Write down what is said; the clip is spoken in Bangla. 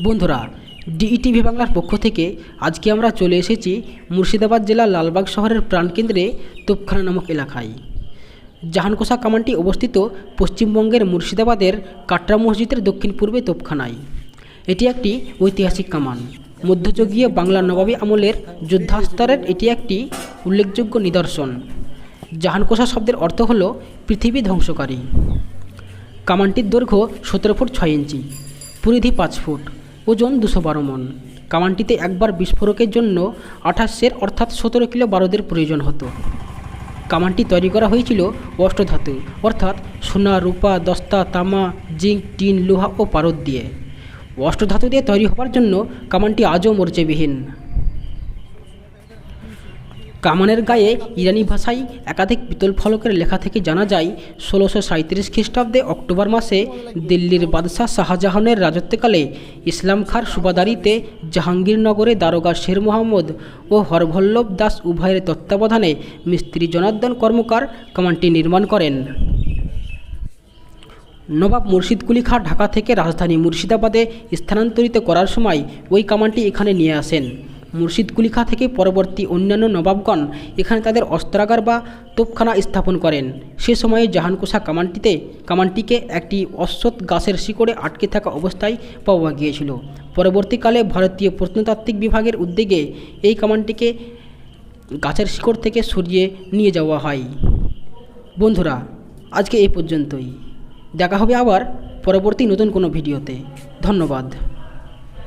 বন্ধুরা ডিইটিভি বাংলার পক্ষ থেকে আজকে আমরা চলে এসেছি মুর্শিদাবাদ জেলার লালবাগ শহরের প্রাণকেন্দ্রে তোপখানা নামক এলাকায়। জাহানকোষা কামানটি অবস্থিত পশ্চিমবঙ্গের মুর্শিদাবাদের কাটরা মসজিদের দক্ষিণ পূর্বে তোপখানায়। এটি একটি ঐতিহাসিক কামান। মধ্যযুগীয় বাংলা নবাবী আমলের যুদ্ধাস্তরের এটি একটি উল্লেখযোগ্য নিদর্শন। জাহানকোষা শব্দের অর্থ হল পৃথিবী ধ্বংসকারী। কামানটির দৈর্ঘ্য সতেরো ফুট ছয় ইঞ্চি, পরিধি পাঁচ ফুট। ওজন দুশো বারো মন। কামানটিতে একবার বিস্ফোরকের জন্য আঠাশের অর্থাৎ সতেরো কিলো বারোদের প্রয়োজন হতো। কামানটি তৈরি করা হয়েছিল অষ্টধাতু অর্থাৎ সোনা, রূপা, দস্তা, তামা, জিঙ্ক, টিন, লোহা ও পারদ দিয়ে। অষ্টধাতু দিয়ে তৈরি হওয়ার জন্য কামানটি আজও মরচেবিহীন। কামানের গায়ে ইরানি ভাষায় একাধিক পিতল ফলকের লেখা থেকে জানা যায়, ষোলোশো সাঁত্রিশ খ্রিস্টাব্দে অক্টোবর মাসে দিল্লির বাদশাহ শাহজাহানের রাজত্বকালে ইসলাম খাঁর সুবাদারিতে জাহাঙ্গীরনগরে দারোগা শের মোহাম্মদ ও হরভল্লভ দাস উভয়ের তত্ত্বাবধানে মিস্ত্রি জনার্দন কর্মকার কামানটি নির্মাণ করেন। নবাব মুর্শিদ কুলি খাঁ ঢাকা থেকে রাজধানী মুর্শিদাবাদে স্থানান্তরিত করার সময় ওই কামানটি এখানে নিয়ে আসেন। মুর্শিদ কুলি খাঁ থেকে পরবর্তী অন্যান্য নবাবগণ এখানে তাদের অস্ত্রাগার বা তোপখানা স্থাপন করেন। সে সময়ে জাহানকোষা কামানটিতে, কামানটিকে একটি অশ্বত্থ গাছের শিকড়ে আটকে থাকা অবস্থায় পাওয়া গিয়েছিল। পরবর্তীকালে ভারতীয় প্রত্নতাত্ত্বিক বিভাগের উদ্যোগে এই কামানটিকে গাছের শিকড় থেকে সরিয়ে নিয়ে যাওয়া হয়। বন্ধুরা, আজকে এই পর্যন্তই। দেখা হবে আবার পরবর্তী নতুন কোনো ভিডিওতে। ধন্যবাদ।